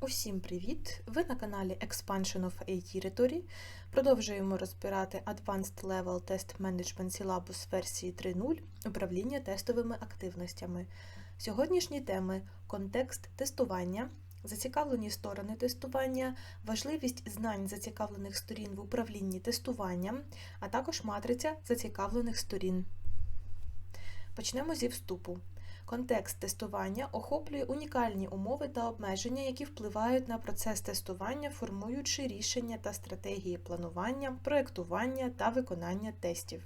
Усім привіт! Ви на каналі Expansion of A Territory. Продовжуємо розбирати Advanced Level Test Management Syllabus версії 3.0 управління тестовими активностями. Сьогоднішні теми контекст тестування, зацікавлені сторони тестування, важливість знань зацікавлених сторін в управлінні тестуванням, а також матриця зацікавлених сторін. Почнемо зі вступу. Контекст тестування охоплює унікальні умови та обмеження, які впливають на процес тестування, формуючи рішення та стратегії планування, проєктування та виконання тестів.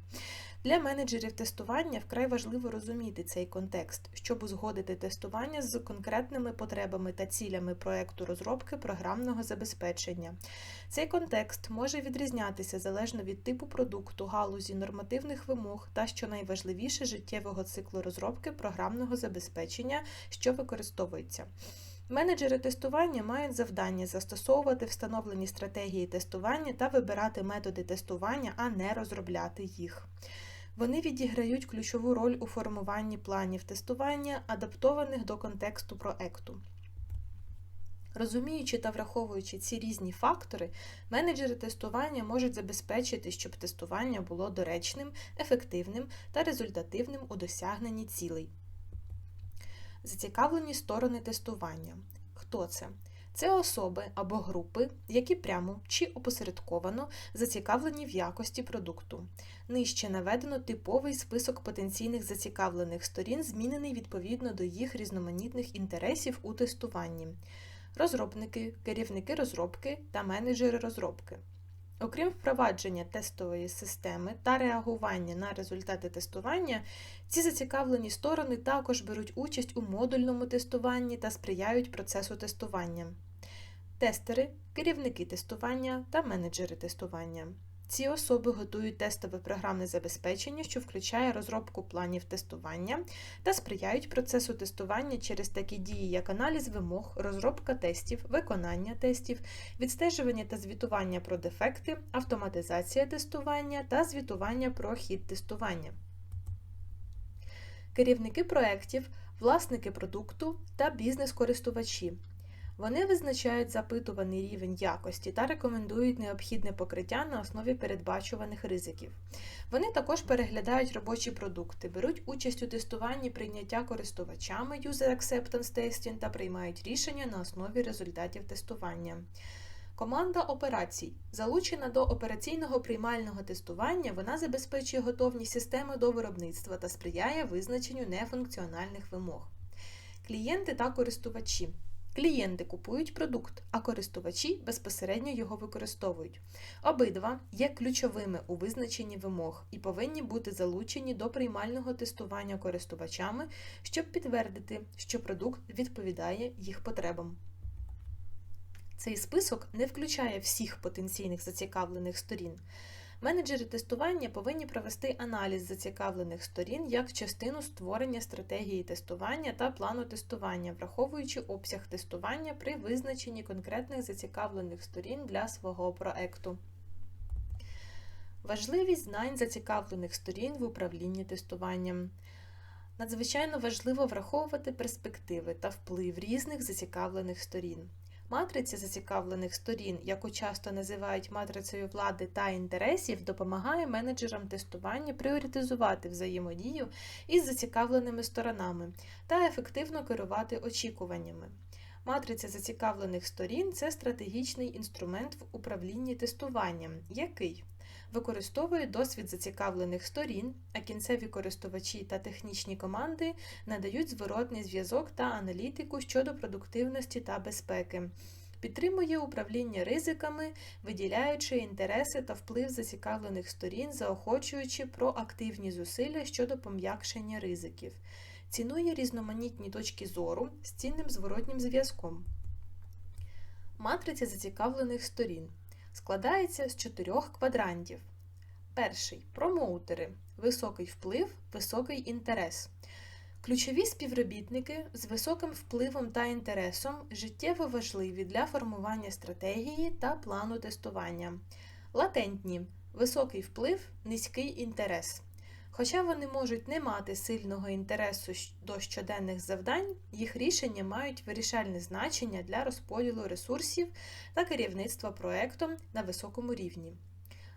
Для менеджерів тестування вкрай важливо розуміти цей контекст, щоб узгодити тестування з конкретними потребами та цілями проекту розробки програмного забезпечення. Цей контекст може відрізнятися залежно від типу продукту, галузі, нормативних вимог та, що найважливіше, життєвого циклу розробки програмного забезпечення, що використовується. Менеджери тестування мають завдання застосовувати встановлені стратегії тестування та вибирати методи тестування, а не розробляти їх. Вони відіграють ключову роль у формуванні планів тестування, адаптованих до контексту проекту. Розуміючи та враховуючи ці різні фактори, менеджери тестування можуть забезпечити, щоб тестування було доречним, ефективним та результативним у досягненні цілей. Зацікавлені сторони тестування. Хто це? Це особи або групи, які прямо чи опосередковано зацікавлені в якості продукту. Нижче наведено типовий список потенційних зацікавлених сторін, змінений відповідно до їх різноманітних інтересів у тестуванні. Розробники, керівники розробки та менеджери розробки. Окрім впровадження тестової системи та реагування на результати тестування, ці зацікавлені сторони також беруть участь у модульному тестуванні та сприяють процесу тестування. Тестери, керівники тестування та менеджери тестування. Ці особи готують тестове програмне забезпечення, що включає розробку планів тестування та сприяють процесу тестування через такі дії, як аналіз вимог, розробка тестів, виконання тестів, відстежування та звітування про дефекти, автоматизація тестування та звітування про хід тестування. Керівники проєктів, власники продукту та бізнес-користувачі. Вони визначають запитуваний рівень якості та рекомендують необхідне покриття на основі передбачуваних ризиків. Вони також переглядають робочі продукти, беруть участь у тестуванні прийняття користувачами User Acceptance Testing та приймають рішення на основі результатів тестування. Команда операцій залучена до операційного приймального тестування, вона забезпечує готовність системи до виробництва та сприяє визначенню нефункціональних вимог. Клієнти та користувачі. Клієнти купують продукт, а користувачі безпосередньо його використовують. Обидва є ключовими у визначенні вимог і повинні бути залучені до приймального тестування користувачами, щоб підтвердити, що продукт відповідає їх потребам. Цей список не включає всіх потенційних зацікавлених сторін. Менеджери тестування повинні провести аналіз зацікавлених сторін як частину створення стратегії тестування та плану тестування, враховуючи обсяг тестування при визначенні конкретних зацікавлених сторін для свого проекту. Важливість знань зацікавлених сторін в управлінні тестуванням. Надзвичайно важливо враховувати перспективи та вплив різних зацікавлених сторін. Матриця зацікавлених сторін, яку часто називають матрицею влади та інтересів, допомагає менеджерам тестування пріоритизувати взаємодію із зацікавленими сторонами та ефективно керувати очікуваннями. Матриця зацікавлених сторін це стратегічний інструмент в управлінні тестуванням, який використовує досвід зацікавлених сторін, а кінцеві користувачі та технічні команди надають зворотний зв'язок та аналітику щодо продуктивності та безпеки. Підтримує управління ризиками, виділяючи інтереси та вплив зацікавлених сторін, заохочуючи проактивні зусилля щодо пом'якшення ризиків, цінує різноманітні точки зору з цінним зворотнім зв'язком. Матриця зацікавлених сторін складається з чотирьох квадрантів. Перший промоутери, високий вплив, високий інтерес. Ключові співробітники з високим впливом та інтересом життєво важливі для формування стратегії та плану тестування. Латентні високий вплив, низький інтерес. Хоча вони можуть не мати сильного інтересу до щоденних завдань, їх рішення мають вирішальне значення для розподілу ресурсів та керівництва проектом на високому рівні.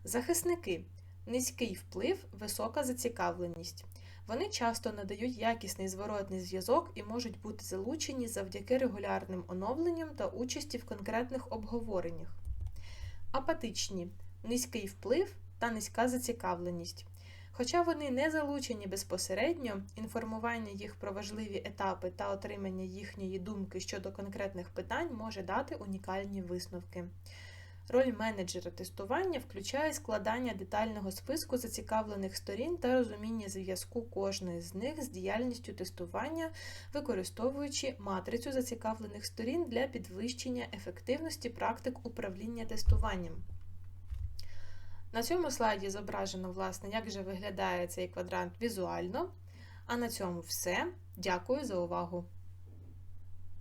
Захисники низький вплив, висока зацікавленість. Вони часто надають якісний зворотний зв'язок і можуть бути залучені завдяки регулярним оновленням та участі в конкретних обговореннях. Апатичні низький вплив та низька зацікавленість. Хоча вони не залучені безпосередньо, інформування їх про важливі етапи та отримання їхньої думки щодо конкретних питань може дати унікальні висновки. Роль менеджера тестування включає складання детального списку зацікавлених сторін та розуміння зв'язку кожної з них з діяльністю тестування, використовуючи матрицю зацікавлених сторін для підвищення ефективності практик управління тестуванням. На цьому слайді зображено, власне, як же виглядає цей квадрант візуально. А на цьому все. Дякую за увагу!